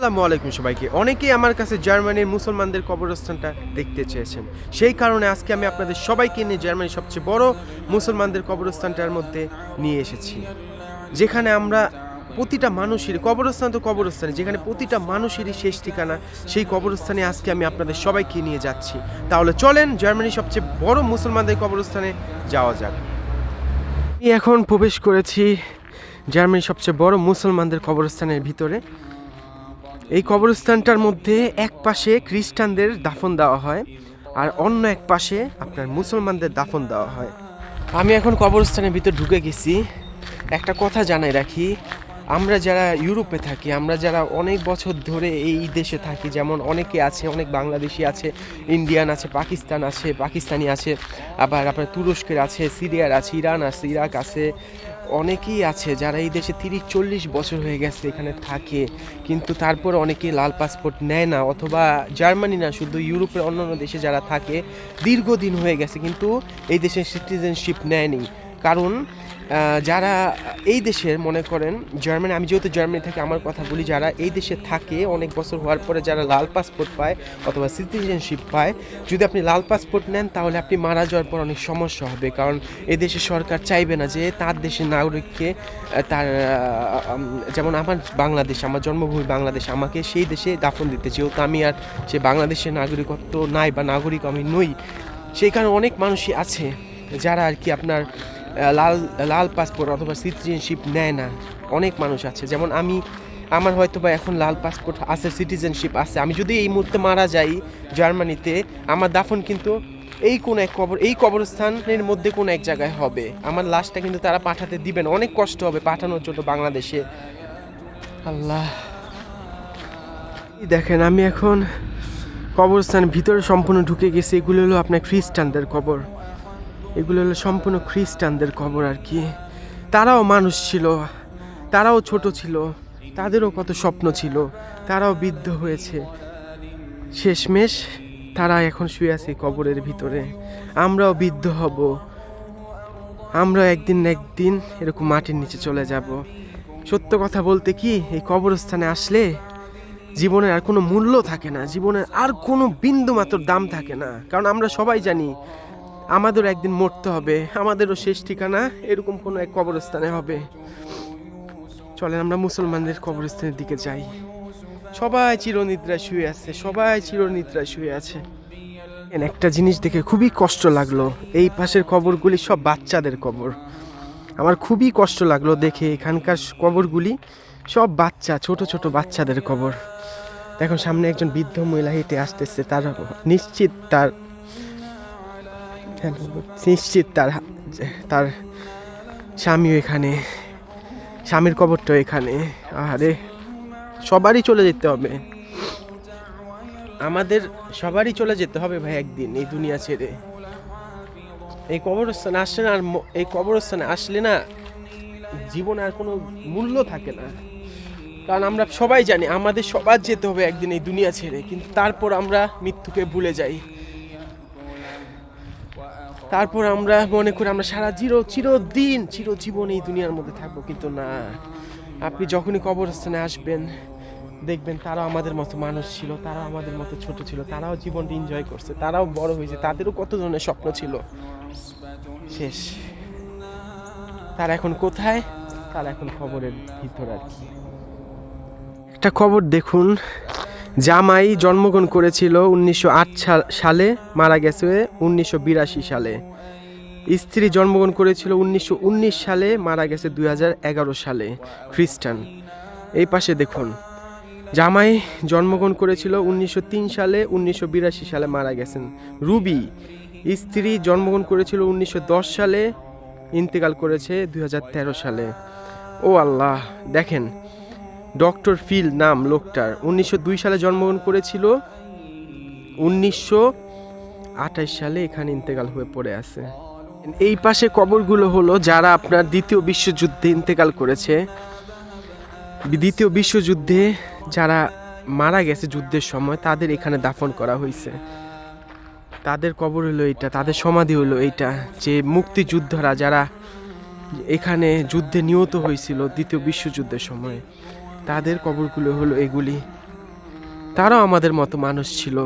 আসসালামু আলাইকুম সবাইকে। অনেকেই আমার কাছে জার্মানির মুসলমানদের কবরস্থানটা দেখতে চেয়েছেন। সেই কারণে আজকে আমি আপনাদের সবাইকে নিয়ে জার্মানির সবচেয়ে বড় মুসলমানদের কবরস্থানটার মধ্যে নিয়ে এসেছি। যেখানে আমরা প্রতিটা মানুষের, কবরস্থান তো কবরস্থানে, যেখানে প্রতিটা মানুষেরই শেষ ঠিকানা, সেই কবরস্থানে আজকে আমি আপনাদের সবাইকে নিয়ে যাচ্ছি। তাহলে চলেন জার্মানির সবচেয়ে বড় মুসলমানদের কবরস্থানে যাওয়া যাক। আমি এখন প্রবেশ করেছি জার্মানির সবচেয়ে বড় মুসলমানদের কবরস্থানের ভিতরে। এই কবরস্থানটার মধ্যে এক পাশে খ্রিস্টানদের দাফন দেওয়া হয় আর অন্য এক পাশে আপনার মুসলমানদের দাফন দেওয়া হয়। আমি এখন কবরস্থানের ভিতর ঢুকে গেছি। একটা কথা জানাই রাখি, আমরা যারা ইউরোপে থাকি, আমরা যারা অনেক বছর ধরে এই দেশে থাকি, যেমন অনেকে আছে, অনেক বাংলাদেশি আছে, ইন্ডিয়ান আছে, পাকিস্তান আছে, পাকিস্তানি আছে, আবার আপনার তুরস্কের আছে, সিরিয়ার আছে, ইরান আছে, ইরাক আছে অনেকেই আছে যারা এই দেশে তিরিশ, চল্লিশ বছর হয়ে গেছে এখানে থাকে, কিন্তু তারপর অনেকে লাল পাসপোর্ট নেয় না অথবা জার্মানি না, শুধু ইউরোপের অন্যান্য দেশে যারা থাকে, দীর্ঘদিন হয়ে গেছে, কিন্তু এই দেশের সিটিজেনশিপ নেয়নি। কারণ যারা এই দেশের, মনে করেন জার্মানি আমি যেহেতু জার্মানি থেকে, আমার কথা বলি, যারা এই দেশে থাকে, অনেক বছর হওয়ার পরে যারা লাল পাসপোর্ট পায় অথবা সিটিজেনশিপ পায়, যদি আপনি লাল পাসপোর্ট নেন, তাহলে আপনি মারা যাওয়ার পর অনেক সমস্যা হবে। কারণ দেশের সরকার চাইবে না যে তার দেশের নাগরিককে তার যেমন আমার বাংলাদেশ, আমার জন্মভূমি বাংলাদেশ, আমাকে সেই দেশে দাফন দিতে। যেহেতু আমি আর সে বাংলাদেশের নাগরিকত্ব নাই বা নাগরিক আমি নই, সেই কারণে অনেক মানুষই আছে যারা আর কি আপনার লাল লাল পাসপোর্ট অথবা সিটিজেনশিপ নেয় না। অনেক মানুষ আছে। যেমন আমি, আমার হয়তো বা এখন লাল পাসপোর্ট আছে, সিটিজেনশিপ আছে। আমি যদি এই মুহূর্তে মারা যাই জার্মানিতে, আমার দাফন কিন্তু এই কোন এক কবর, এই কবরস্থানের মধ্যে কোন এক জায়গায় হবে। আমার লাশটা কিন্তু তারা পাঠাতে দিবেন। অনেক কষ্ট হবে পাঠানোর জন্য বাংলাদেশে। আল্লাহ। দেখেন, আমি এখন কবরস্থান ভিতরে সম্পূর্ণ ঢুকে গেছি। এগুলো হলো আপনার খ্রিস্টানদের কবর। এগুলো হলো সম্পূর্ণ খ্রিস্টানদের কবর আর কি। তারাও মানুষ ছিল, তারাও ছোট ছিল, তাদেরও কত স্বপ্ন ছিল, তারাও বৃদ্ধ হয়েছে। শেষমেশ তারা এখন শুয়ে আছে কবরের ভিতরে। আমরাও বৃদ্ধ হব। আমরা একদিন একদিন এরকম মাটির নিচে চলে যাব। সত্য কথা বলতে কি, এই কবরস্থানে আসলে জীবনের আর কোনো মূল্য থাকে না, জীবনের আর কোনো বিন্দু মাত্র দাম থাকে না। কারণ আমরা সবাই জানি আমাদেরও একদিন মরতে হবে, আমাদেরও শেষ ঠিকানা এরকম কোনো এক কবরস্থানে হবে। চলেন আমরা মুসলমানদের কবরস্থানের দিকে যাই। সবাই চিরনিদ্রা শুয়ে আছে, সবাই চিরনিদ্রা শুয়ে আছে। একটা জিনিস দেখে খুবই কষ্ট লাগল, এই পাশের কবরগুলি সব বাচ্চাদের কবর। আমার খুবই কষ্ট লাগল দেখে এখানকার কবরগুলি সব বাচ্চা, ছোট ছোট বাচ্চাদের কবর। দেখো সামনে একজন বৃদ্ধ মহিলা হেঁটে আসতেছে, তার নিশ্চিত তার নিশ্চিত তার তার স্বামীও এখানে, স্বামীর কবরটাও এখানে। আরে সবারই চলে যেতে হবে। আমাদের সবারই চলে যেতে হবে ভাই একদিন এই দুনিয়া ছেড়ে। এই কবরস্থানে আসলে আর এই কবরস্থানে আসলে না জীবনে আর কোনো মূল্য থাকে না। কারণ আমরা সবাই জানি আমাদের সবার যেতে হবে একদিন এই দুনিয়া ছেড়ে, কিন্তু তারপর আমরা মৃত্যুকে ভুলে যাই। তারপর আমরা মনে করি আমরা সারা চির, চিরদিন, চিরজীবন এই দুনিয়ার মধ্যে থাকব, কিন্তু না। আপনি যখনই কবরস্থানে আসবেন, দেখবেন তারাও আমাদের মতো মানুষ ছিল, তারাও আমাদের মতো ছোট ছিল, তারাও জীবনটা এনজয় করছে, তারাও বড় হয়েছে, তাদেরও কত ধরনের স্বপ্ন ছিল। শেষ। তারা এখন কোথায়? তারা এখন খবরের ভিতর আর কি। একটা খবর দেখুন। জামাই জন্মগ্রহণ করেছিল উনিশশো আট সালে মারা গেছে উনিশশো বিরাশি সালে। স্ত্রী জন্মগ্রহণ করেছিল উনিশশো উনিশ সালে, মারা গেছে দু হাজার এগারো সালে, খ্রিস্টান। এই পাশে দেখুন, জামাই জন্মগ্রহণ করেছিল উনিশশো তিন সালে, উনিশশো বিরাশি সালে, মারা গেছেন রুবি। স্ত্রী জন্মগ্রহণ করেছিল উনিশশো দশ সালে, ইন্তেকাল করেছে দু হাজার তেরো সালে। ও আল্লাহ, দেখেন ডক্টর ফিল নাম লোকটার। উনিশশো দুই সালে জন্মগ্রহণ করেছিল। উনিশশো আঠাশ সালে এখানে ইন্তেকাল হয়ে পড়ে আছে। এই পাশে কবরগুলো হলো যারা আপনার দ্বিতীয় বিশ্বযুদ্ধে ইন্তেকাল করেছে। দ্বিতীয় বিশ্বযুদ্ধে যারা মারা গেছে যুদ্ধের সময়, তাদের এখানে দাফন করা হয়েছে। তাদের কবর হলো এইটা, তাদের সমাধি হলো এইটা। যে মুক্তিযোদ্ধারা যারা এখানে যুদ্ধে নিহত হয়েছিল দ্বিতীয় বিশ্বযুদ্ধের সময়। তাদের কবরগুলো হলো এগুলি। তারাও আমাদের মতো মানুষ ছিল।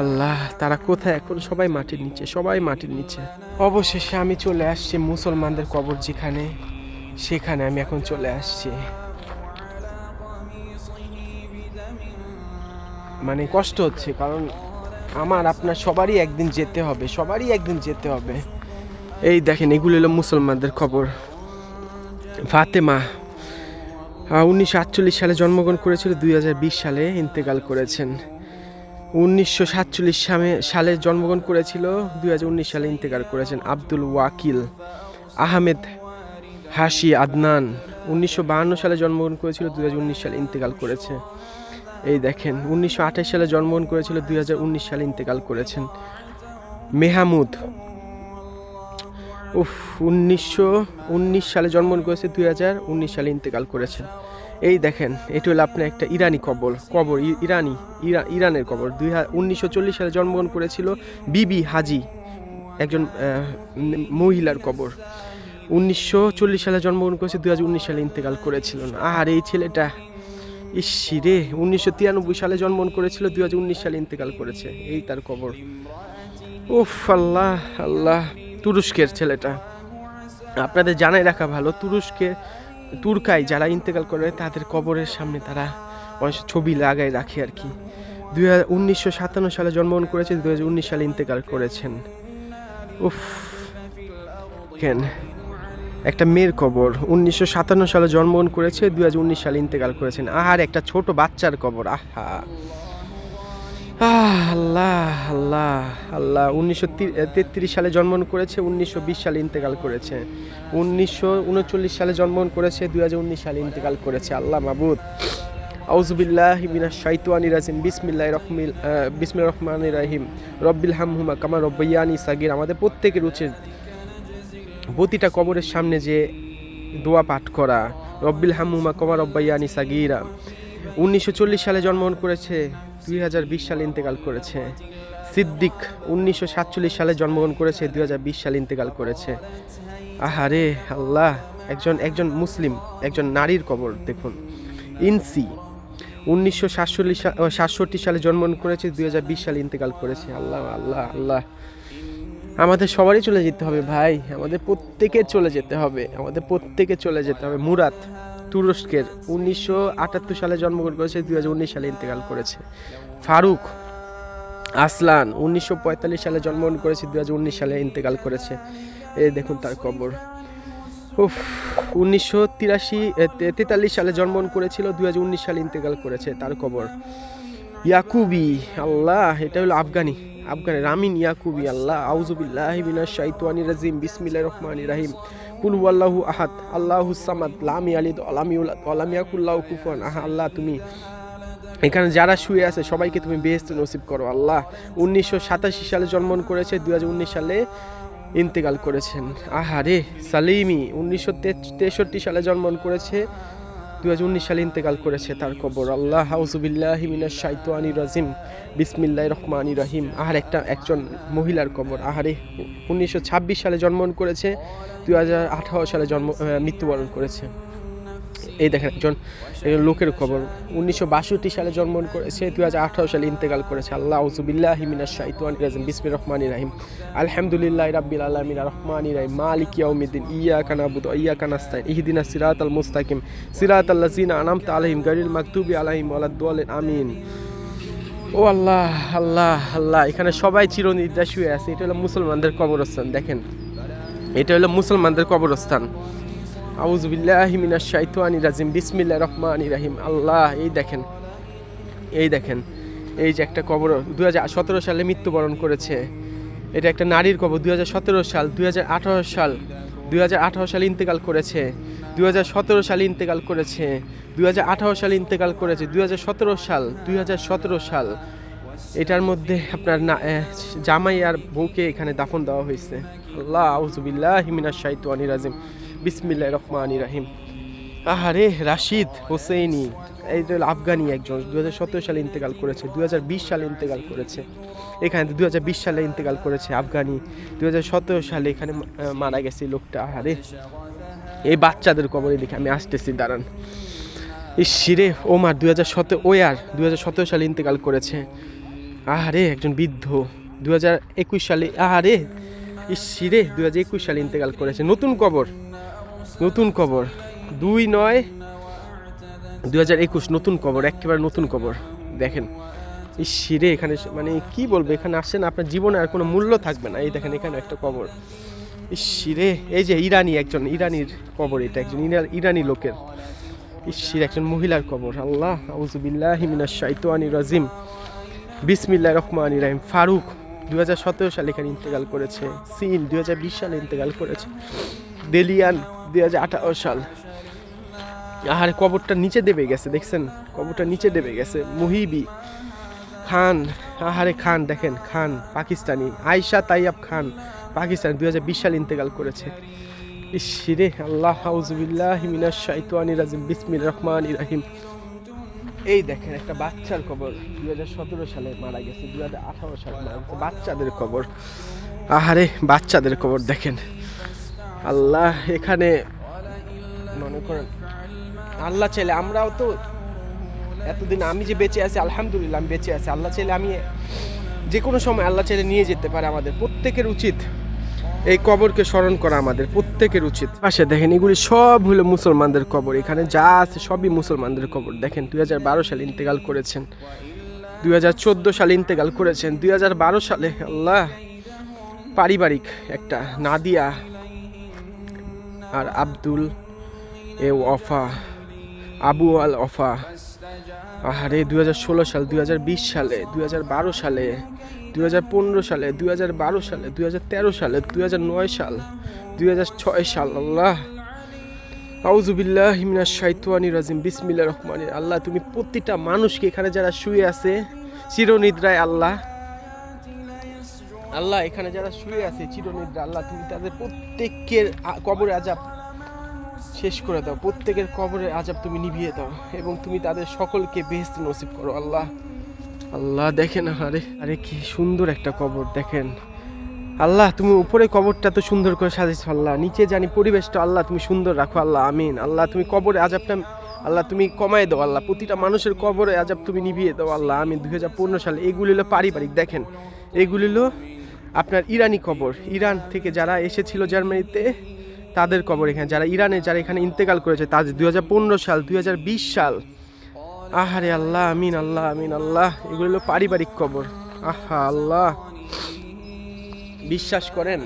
আল্লাহ, তারা কোথায়? এখন সবাই মাটির নিচে, সবাই মাটির নিচে। অবশেষে আমি চলে আসছি মুসলমানদের কবর যেখানে, সেখানে আমি এখন চলে আসছি। মানে কষ্ট হচ্ছে, কারণ আমার, আপনার সবারই একদিন যেতে হবে, সবারই একদিন যেতে হবে। এই দেখেন, এগুলো হলো মুসলমানদের খবর ফাতেমা উনিশশো আটচল্লিশ সালে জন্মগ্রহণ করেছিল, দুই হাজার বিশ সালে ইন্তেকাল করেছেন। উনিশশো সাতচল্লিশ সালে জন্মগ্রহণ করেছিল, দুই হাজার উনিশ সালে ইন্তেকাল করেছেন আব্দুল ওয়াকিল আহমেদ হাসি আদনান। উনিশশো সালে জন্মগ্রহণ করেছিল, দুই হাজার উনিশ সালে ইন্তেকাল করেছে। এই দেখেন, উনিশশো আঠাশ সালে জন্মগ্রহণ করেছিল, দুই হাজার উনিশ সালে ইন্তেকাল করেছেন। মেহামুদ উফ, উনিশশো উনিশ সালে জন্মগ্রহণ করেছে দুই হাজার উনিশ সালে ইন্তেকাল করেছেন। এই দেখেন, এটি হলো আপনার একটা ইরানি কবর কবর ইরানি, ইরা- ইরানের কবর। দুই উনিশশো চল্লিশ সালে জন্মগ্রহণ করেছিল বিবি হাজি, একজন মহিলার কবর। উনিশশো চল্লিশ সালে জন্মগ্রহণ করেছে, দুই হাজার উনিশ সালে ইন্তেকাল করেছিলেন আর এই ছেলেটা, ইসি রে, উনিশশো তিরানব্বই সালে জন্মগ্রহণ করেছিল, দুই হাজার উনিশ সালে ইন্তেকাল করেছে, এই তার কবর। উফ, আল্লাহ আল্লাহ। তুরস্কের ছেলেটা। আপনাদের জানাই রাখা ভালো তুরস্কে তুর্কায় যারা ইন্তেকাল করে তাদের কবরের সামনে তারা অনেক ছবি লাগায় রাখে আর কি। দুই উনিশশো সাতান্ন সালে জন্মগ্রহণ করেছে দুই উনিশ সালে ইন্তেকাল করেছেন। উফ কেন? একটা মেয়ের কবর। উনিশশো সাতান্ন সালে জন্মগ্রহণ করেছে দুই উনিশ সালে ইন্তেকাল করেছেন। আহার একটা ছোট বাচ্চার কবর আহ, আল্লাহ আল্লাহ আল্লাহ। উনিশশো তেত্রিশ সালে জন্মগ্রহণ করেছে, উনিশশো বিশ সালে ইন্তেকাল করেছে। উনিশশো উনচল্লিশ সালে জন্মগ্রহণ করেছে, দুই হাজার উনিশ সালে ইন্তেকাল করেছে। আল্লাহ মাবুদ। আউজুবিল্লাহ মিনা শাইতুয়ানি রাজিম। বিসমিল্লাহ রহমিল বিসমিল রহমান রাহিম। রব্বিল হাম হামহুমা কামা রব্বাইয়ানি সাগির। আমাদের প্রত্যেকের উচিত প্রতিটা কবরের সামনে যে দোয়া পাঠ করা। রব্বিল হামহুমা কমা রব্বাইয়ানি সাগিরা। উনিশশো চল্লিশ সালে জন্মগ্রহণ করেছে দুই হাজার বিশ সালে ইন্তেকাল করেছে। সিদ্দিক উনিশশো সাতচল্লিশ সালে জন্মগ্রহণ করেছে, দুই হাজার বিশ সালে ইন্তেকাল করেছে। আহারে আল্লাহ, একজন একজন মুসলিম, একজন নারীর কবর, দেখুন। ইনসি উনিশশো সাতষট্টি সালে জন্মগ্রহণ করেছে, দুই হাজার বিশ সালে ইন্তেকাল করেছে। আল্লাহ আল্লাহ আল্লাহ। আমাদের সবারই চলে যেতে হবে ভাই, আমাদের প্রত্যেকের চলে যেতে হবে, আমাদের প্রত্যেকে চলে যেতে হবে। মুরাদ তুরস্কের উনিশশো আটাত্তর সালে জন্মগ্রহণ করেছে, দুই হাজার উনিশ সালে ইন্তেকাল করেছে। ফারুক আসলান উনিশশো পঁয়তাল্লিশ সালে জন্মগ্রহণ করেছে দু হাজার উনিশ সালে ইন্তেকাল করেছে। এই দেখুন তার কবর। উফ, উনিশশো তিরাশি তেতাল্লিশ সালে জন্মগ্রহণ করেছিল দু হাজার উনিশ সালে ইন্তেকাল করেছে তার কবর। ইয়াকুবি, আল্লাহ, এটা হলো আফগানি। আফগানি রামিন ইয়াকুবি আল্লাহ আউজুবিল্লাহ শাইতানির রাজিম, বিসমিল্লাহির রহমান রহিম। কুল ওয়াল্লাহু আহাদ, আল্লাহু সামাদ, লাম ইয়ালিদ ওয়া লাম ইউলাদ, ওয়া লাম ইয়াকুল লাহু কুফুয়ান আহা আল্লাহ, তুমি এখানে যারা শুয়ে আছে, সবাইকে তুমি বেহেস্ত নসিব করো। আল্লাহ, উনিশশো সাতাশি সালে জন্মগ্রহণ করেছে, দুই হাজার উনিশ সালে ইন্তেকাল করেছেন। আহারে, সালিমি, উনিশশো তেষট্টি সালে জন্মগ্রহণ করেছে দুই হাজার উনিশ সালে ইন্তেকাল করেছে তার কবর। আল্লাহ হাউজুবিল্লাহ মিনাশ আনি রাজিম। বিসমিল্লাহ রহমানি রহিম। আহার একটা একজন মহিলার কবর। আহারে, উনিশশো ছাব্বিশ সালে জন্মগ্রহণ করেছে দু হাজার আঠারো সালে জন্ম মৃত্যুবরণ করেছে। এই দেখেন একজন একজন লোকের খবর। উনিশশো বাষট্টি সালে জন্মগ্রহণ করেছে দু হাজার আঠারো সালে ইন্তেকাল করেছে। আল্লাহ উজুবিল্লাহ মিনাশ শাইতানির রাজিম বিসমির রহমানি রাহিম। আলহামদুলিল্লাহ রাব্বিল আলামিন রহমানি রাহিম। মালিক ইয়াউমিদ্দিন, ইয়াকা নাবুদু ওয়া ইয়াকা নাস্তাইন সিরাত আল মুস্তাকিম। সিরাতাল লাযিনা আনআমতা আলাইহিম, গায়রিল মাগদুবি আলাইহিম ওয়ালাদ-দাল্লিন আমিন। ও আল্লাহ আল্লাহ আল্লাহ, এখানে সবাই চিরনিদ্রা শুয়ে আছে। এটা হলো মুসলমানদের কবরস্থান, দেখেন। এটা হলো মুসলমানদের কবরস্থান। আউজুবিল্লাহি মিনাশ শাইতানি রাজিম। বিসমিল্লাহ রহমানি রাহিম। আল্লাহ, এই দেখেন এই দেখেন, এই যে একটা কবর সতেরো সালে মৃত্যুবরণ করেছে। এটা একটা নারীর কবর, দুই সাল দুই সাল, দুই সালে ইন্তেকাল করেছে। দুই হাজার সতেরো সালে ইন্তেকাল করেছে। দুই হাজার আঠারো সালে ইন্তেকাল করেছে। দুই হাজার সতেরো সাল সতেরো সাল। এটার মধ্যে আপনার না জামাই আর বউকে এখানে দাফন দেওয়া হয়েছে। আল্লাহ আউজুবিল্লাহ হিমিনাশ শাইতানি রাজিম। বিসমিল্লাহ রহমানি রাহিম। আহারে রাশিদ। হোসেনি এই যে আফগানি একজন দু হাজার সতেরো সালে ইন্তেকাল করেছে দু হাজার বিশ সালে ইন্তেকাল করেছে। এখানে দু হাজার বিশ সালে ইন্তেকাল করেছে আফগানি দু হাজার সতেরো সালে এখানে মারা গেছে লোকটা আহারে। এই বাচ্চাদের কবরে দেখে আমি আসতেছি দাঁড়ান। ইস শিরে ওমার দু হাজার সতেরো ওয়ার দু হাজার সতেরো সালে ইন্তেকাল করেছে। আহারে একজন বৃদ্ধ দু হাজার একুশ সালে আহারে। ইস শিরে দু হাজার একুশ সালে ইন্তেকাল করেছে। নতুন কবর নতুন কবর দুই নয় দু হাজার একুশ, নতুন কবর একেবারে নতুন কবর দেখেন এই শিরে এখানে মানে কি বলব, এখানে আসেন, আপনার জীবনে আর কোনো মূল্য থাকবে না। এই দেখেন, এখানে একটা কবর ইস, শিরে, এই যে ইরানি একজন, ইরানির কবর এটা, একজন ইরা- ইরানি লোকের। ইসির একজন মহিলার কবর আল্লাহ আউজুবিল্লাহ হিমিনাশ শাইতানি রাজিম। বিসমিল্লা রহমান ইরাহিম ফারুক দু হাজার সতেরো সালে এখানে ইন্তেকাল করেছে। সিন দু হাজার বিশ সালে ইন্তেকাল করেছে। দেলিয়ান দু হাজার আঠারো সাল। আহারে, কবরটা নিচে দেবে গেছে, দেখছেন? কবরটা নিচে দেবে গেছে। মুহিবি, খান, আহারে, খান, দেখেন, খান, পাকিস্তানি, আয়শা তাইয়াব খান, পাকিস্তান দু হাজার বিশ সালে ইন্তেকাল করেছে। ইসিরে আল্লাহ হাউজবিল্লাহ মিনাশ শাইতানির রাজিম বিসমির রহমান ইরাহিম এই দেখেন, একটা বাচ্চার খবর দুই হাজার সতেরো সালে মারা গেছে, দুই হাজার আঠারো সালে মারা গেছে, বাচ্চাদের খবর আহারে, বাচ্চাদের খবর দেখেন। আল্লাহ এখানে মনে করেন, আল্লাহ চাইলে আমরাও তো এতদিন আমি যে বেঁচে আছি, আলহামদুলিল্লাহ আমি বেঁচে আছি। আল্লাহ চাইলে আমি যে কোনো সময় আল্লাহ চাইলে নিয়ে যেতে পারে আমাদের। প্রত্যেকের উচিত এই কবরকে স্মরণ করা আমাদের, প্রত্যেকের উচিত। পাশে দেখেন, এগুলি সব হলো মুসলমানদের কবর। এখানে যা আছে সবই মুসলমানদের কবর। দেখেন, দুই হাজার বারো সালে ইন্তেকাল করেছেন। দুই হাজার চোদ্দ সালে ইন্তেকাল করেছেন। দুই হাজার বারো সালে আল্লাহ পারিবারিক একটা নাদিয়া আর আব্দুল এ ওফা আবু আল ওফা আহারে, দুই হাজার ষোলো সাল, দুই হাজার বিশ সালে, দুই হাজার বারো সালে, দুই হাজার পনেরো সালে, দুই হাজার বারো সালে, দুই হাজার তেরো সালে, দুই হাজার নয় সাল, দুই হাজার ছয় সাল। আল্লাহ। আউজুবিল্লাহ হিমিনা শাইতানি রাজিম। বিসমিল্লা রহমান আল্লাহ, তুমি প্রতিটা মানুষকে এখানে যারা শুয়ে আছে, চিরনিদ্রায় আল্লাহ। আল্লাহ এখানে যারা শুয়ে আছে, চিরনিদ্রা, আল্লাহ তুমি তাদের প্রত্যেকের কবরে আজাব শেষ করে দাও। প্রত্যেকের কবরে আজাব তুমি নিভিয়ে দাও এবং তুমি তাদের সকলকে বেহেস্ত নসিব করো। আল্লাহ আল্লাহ দেখেন আরে আরে কি সুন্দর একটা কবর দেখেন। আল্লাহ, তুমি উপরে কবরটা তো সুন্দর করে সাজিয়েছো, আল্লাহ। নিচে জানি পরিবেশটা, আল্লাহ তুমি সুন্দর রাখো, আল্লাহ, আমিন। আল্লাহ, তুমি কবরে আজাবটা আল্লাহ তুমি কমায় দাও, আল্লাহ। প্রতিটা মানুষের কবরে আজাব তুমি নিভিয়ে দাও, আল্লাহ আমি দুই হাজার পনেরো সালে এগুলি পারিবারিক, দেখেন। এগুলি আপনার ইরানি কবর। ইরান থেকে যারা এসেছিল জার্মানিতে, তাদের কবর এখানে। যারা ইরানে, যারা এখানে ইন্তেকাল করেছে তাদের দুই হাজার পনেরো সাল, দুই হাজার বিশ সাল। আহারে আল্লাহ, আমিন আল্লাহ আমিন আল্লাহ। এগুলো হলো পারিবারিক কবর। আহা আল্লাহ। বিশ্বাস করেন,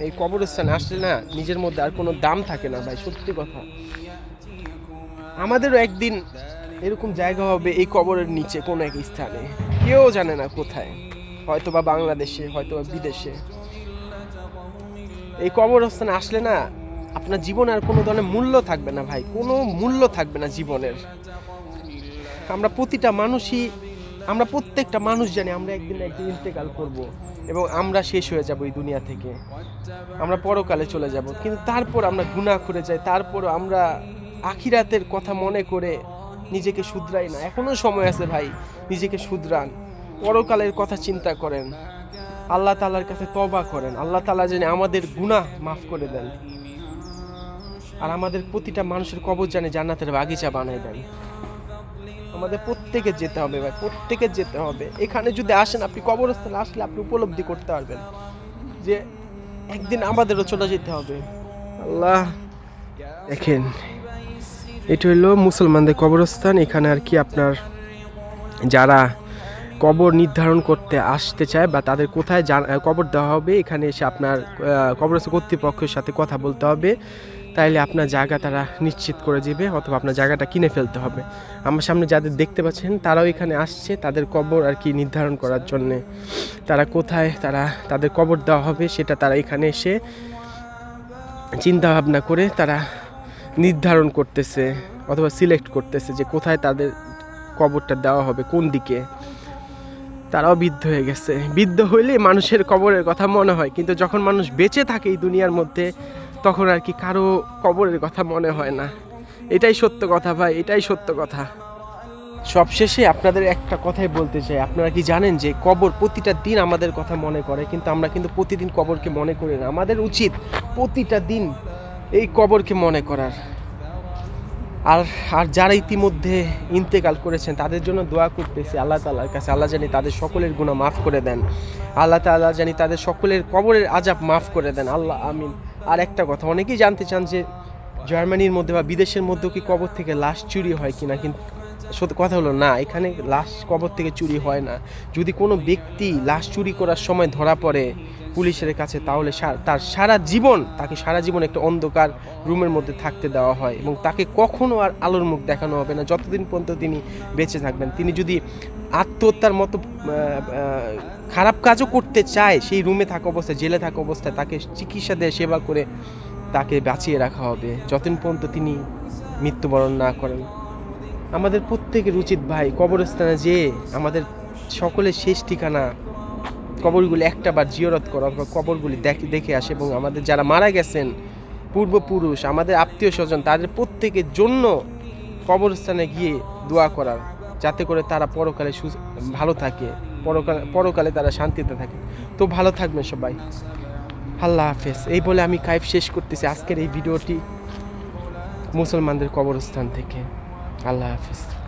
এই কবরস্থানে আসলে না, নিজের মধ্যে আর কোনো দাম থাকে না ভাই, সত্যি কথা। আমাদেরও একদিন এরকম জায়গা হবে এই কবরের নিচে, কোনো এক স্থানে। কেউ জানে না কোথায়। হয়তো বা বাংলাদেশে হয়তো বা বিদেশে। এই কবরস্থানে আসলে না, আপনার জীবনে আর কোনো ধরনের মূল্য থাকবে না ভাই, কোনো মূল্য থাকবে না জীবনের। আমরা প্রতিটা মানুষই, আমরা প্রত্যেকটা মানুষ জানি আমরা একদিন একদিন ইন্তেকাল করব এবং আমরা শেষ হয়ে যাব এই দুনিয়া থেকে। আমরা পরকালে চলে যাব, কিন্তু তারপর আমরা গুনাহ করে যাই, তারপর আমরা আখিরাতের কথা মনে করে নিজেকে শুধরাই না। এখনও সময় আছে ভাই, নিজেকে শুধরান। পরকালের কথা চিন্তা করেন। আল্লাহ তালার কাছে তবা করেন। আল্লাহ তালা যেন আমাদের গুনাহ মাফ করে দেন। আর আমাদের প্রতিটা মানুষের কবর জানে জান্নাতের বাগিচা বানাই দেন। আমাদের প্রত্যেকের যেতে হবে ভাই প্রত্যেকের যেতে হবে। এখানে যদি আসেন, আপনি কবরস্থানে আসলে আপনি উপলব্ধি করতে পারবেন যে একদিন আমাদেরও চলে যেতে হবে। আল্লাহ, দেখেন, এটা হলো মুসলমানদের কবরস্থান। এখানে আর কি আপনার যারা কবর নির্ধারণ করতে আসতে চায় বা তাদের কোথায় কবর দেওয়া হবে, এখানে এসে আপনার কবরস্থ কর্তৃপক্ষের সাথে কথা বলতে হবে। তাইলে আপনার জায়গা তারা নিশ্চিত করে দিবে অথবা আপনার জায়গাটা কিনে ফেলতে হবে। আমার সামনে যাদের দেখতে পাচ্ছেন, তারাও এখানে আসছে তাদের কবর আর কি নির্ধারণ করার জন্যে। তারা কোথায়, তারা তাদের কবর দেওয়া হবে সেটা তারা এখানে এসে চিন্তাভাবনা করে তারা নির্ধারণ করতেছে অথবা সিলেক্ট করতেছে যে কোথায় তাদের কবরটা দেওয়া হবে, কোন দিকে। তারাও বৃদ্ধ হয়ে গেছে। বৃদ্ধ হইলে মানুষের কবরের কথা মনে হয়, কিন্তু যখন মানুষ বেঁচে থাকে এই দুনিয়ার মধ্যে, তখন আর কি কারও কবরের কথা মনে হয় না। এটাই সত্য কথা ভাই, এটাই সত্য কথা। সবশেষে আপনাদের একটা কথাই বলতে চাই, আপনারা কি জানেন যে কবর প্রতিটা দিন আমাদের কথা মনে করে, কিন্তু আমরা কিন্তু প্রতিদিন কবরকে মনে করি না। আমাদের উচিত প্রতিটা দিন এই কবরকে মনে করার। আর আর যারা ইতিমধ্যে ইন্তেকাল করেছেন, তাদের জন্য দোয়া করতেছি আল্লাহ তালার কাছে। আল্লাহ জানি তাদের সকলের গুণা মাফ করে দেন। আল্লাহ তাল্লাহ জানি তাদের সকলের কবরের আজাব মাফ করে দেন। আল্লাহ, আমিন। আর একটা কথা, অনেকেই জানতে চান যে জার্মানির মধ্যে বা বিদেশের মধ্যেও কি কবর থেকে লাশ চুরি হয় কিনা, কিন্তু সত্যি কথা হলো না, এখানে লাশ কবর থেকে চুরি হয় না। যদি কোনো ব্যক্তি লাশ চুরি করার সময় ধরা পড়ে পুলিশের কাছে, তাহলে তার সারা জীবন, তাকে সারা জীবন একটা অন্ধকার রুমের মধ্যে থাকতে দেওয়া হয় এবং তাকে কখনো আর আলোর মুখ দেখানো হবে না। যতদিন পর্যন্ত তিনি বেঁচে থাকবেন, তিনি যদি আত্মহত্যার মতো খারাপ কাজও করতে চায়, সেই রুমে থাকা অবস্থায়, জেলে থাকা অবস্থায়, তাকে চিকিৎসা দেয়, সেবা করে তাকে বাঁচিয়ে রাখা হবে। যতদিন পর্যন্ত তিনি মৃত্যুবরণ না করেন। আমাদের প্রত্যেকের উচিত ভাই কবরস্থানে যে আমাদের সকলের শেষ ঠিকানা কবরগুলি একটা বার জিয়রত করা অথবা কবরগুলি দেখে দেখে আসে এবং আমাদের যারা মারা গেছেন, পূর্বপুরুষ, আমাদের আত্মীয় স্বজন তাদের প্রত্যেকের জন্য কবরস্থানে গিয়ে দোয়া করার, যাতে করে তারা পরকালে সু ভালো থাকে, পরকালে পরকালে তারা শান্তিতে থাকে। তো ভালো থাকবেন সবাই। আল্লাহ হাফেজ। এই বলে আমি কাইফ শেষ করতেছি। আজকের এই ভিডিওটি মুসলমানদের কবরস্থান থেকে। আল্লাহ হাফেজ